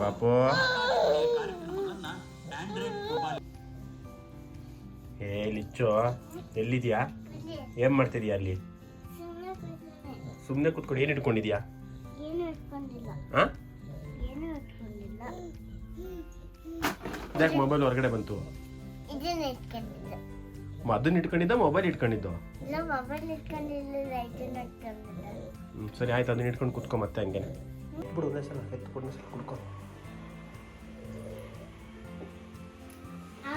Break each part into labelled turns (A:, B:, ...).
A: ಪಾಪು. ಏ, ಲಿಚ್ಚು, ಎಲ್ಲಿದ್ಯಾ? ಏನ್ ಮಾಡ್ತಿದ್ಯಾ ಅಲ್ಲಿ? ಸುಮ್ಮನೆ ಕೂತ್ಕೊಂಡು ಏನು ಇಟ್ಕೊಂಡಿದ್ಯಾ? ಯಾಕೆ ಮೊಬೈಲ್ ಹೊರಗಡೆ ಬಂತು? ಅದನ್ನ ಇಟ್ಕೊಂಡಿದ್ದ ಮೊಬೈಲ್ ಇಟ್ಕೊಂಡಿದ್ದು. ಸರಿ ಆಯ್ತು ಅದನ್ನ ಇಟ್ಕೊಂಡು ಕುತ್ಕೊ ಮತ್ತೆ ಹಂಗೆ. ಬಿಡು ಒಂದೇ ಸಲ ಎತ್ತು ಕೊಡು ಸಲ ಕುಡ್ಕೊ
B: ಆ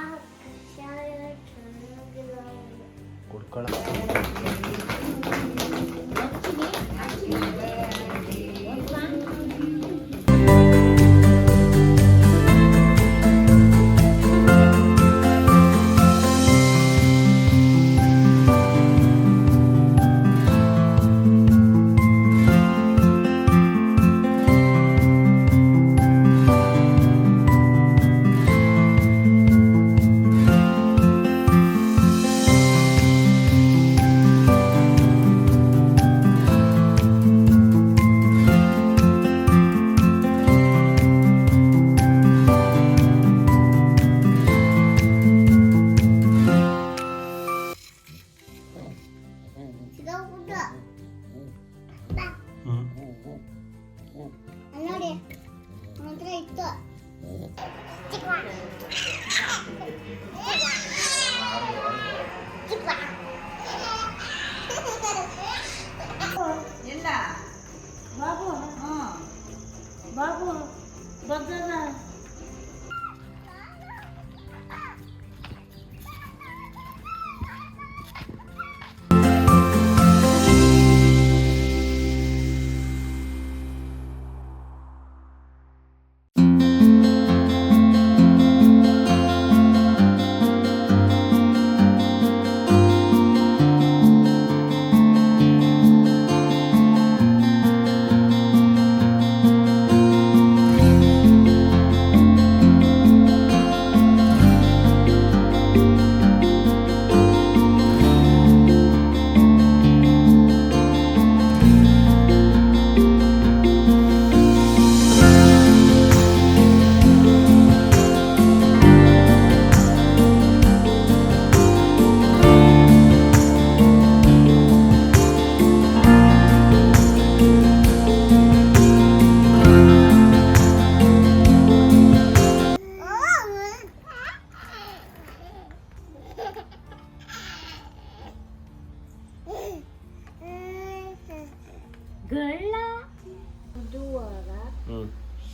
B: ಬುಧವಾರ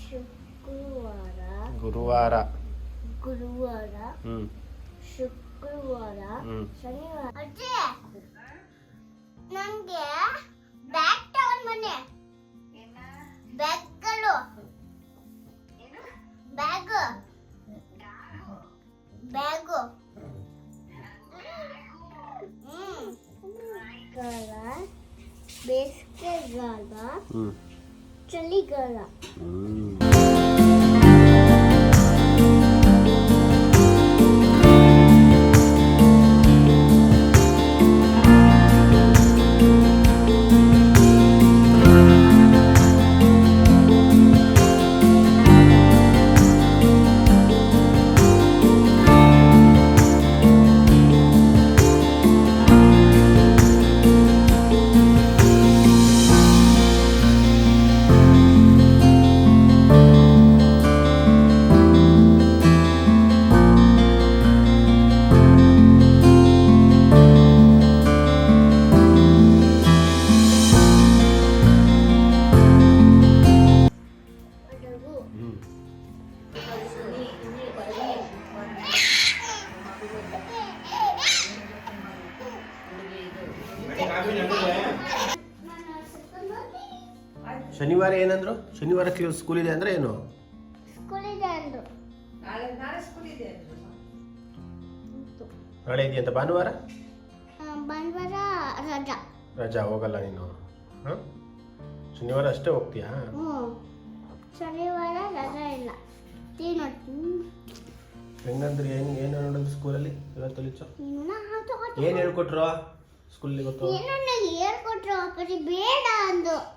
B: ಶುಕ್ರವಾರ
A: ಗುರುವಾರ.
B: ಗುರುವಾರ ಶುಕ್ರವಾರ ಶನಿವಾರ. ಅಜ್ಜಿ ನಂಗೆ ಬ್ಯಾಗ್ ತಗೊಂಡ್ ಬನ್ನಿ. ಬ್ಯಾಗ್ಗಳು. ಬ್ಯಾಗ್. ಬ್ಯಾಗು? ಹ್ಮ್. 吃
A: 那
B: 个
A: 了。ಶನಿವಾರ ಏನಂದ್ರು? ಶನಿವಾರ ಸ್ಕೂಲ್ ಇದೆ ಅಂದ್ರೆ ಏನು?
B: ಸ್ಕೂಲ್ ಇದೆ ಅಂದ್ರು.
C: ನಾಳೆ ನಾಳೆ ಸ್ಕೂಲ್ ಇದೆ ಅಂದ್ರು.
A: ನಾಳೆ ಇದೆಯಂತ ಭಾನುವಾರ?
B: ರಜಾ.
A: ರಜಾ ಹೋಗಲ್ಲ ನೀನು. ಹಾಂ? ಶನಿವಾರ ಅಷ್ಟೇ ಹೋಗ್ತೀಯಾ?
B: ಶನಿವಾರ ರಜಾ ಇಲ್ಲ.
A: ಹೆಂಗಂದ್ರೆ ಏನು ಏನು ನೋಡಿದ್ರು ಸ್ಕೂಲಲ್ಲಿ? ಇವತ್ತು ಲಿಚ್ಚು ಏನು ಹೇಳ್ಕೊಟ್ರು ಸ್ಕೂಲಲ್ಲಿ ಗೊತ್ತು?
B: ಏನನ್ನ ಹೇಳ್ಕೊಟ್ರು ಬೇಡ ಅಂದು.